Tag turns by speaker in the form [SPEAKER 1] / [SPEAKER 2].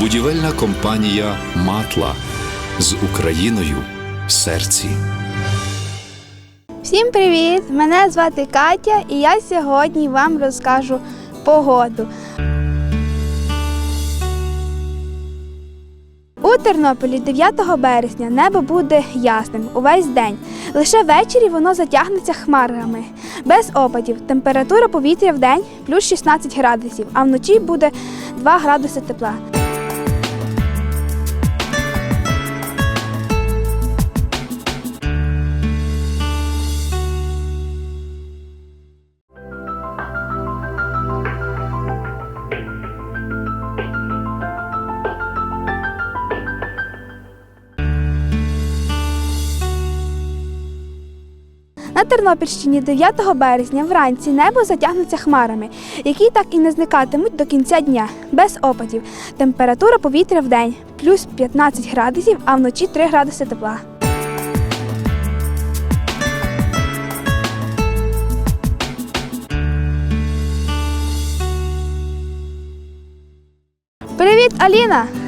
[SPEAKER 1] Будівельна компанія Матла з Україною в серці.
[SPEAKER 2] Всім привіт! Мене звати Катя, і я сьогодні вам розкажу погоду. У Тернополі 9 березня небо буде ясним увесь день. Лише ввечері воно затягнеться хмарами. Без опадів. Температура повітря в день плюс 16 градусів, а вночі буде 2 градуси тепла. На Тернопільщині 9 березня вранці небо затягнеться хмарами, які так і не зникатимуть до кінця дня, без опадів. Температура повітря в день плюс 15 градусів, а вночі 3 градуси тепла. Привіт, Аліна!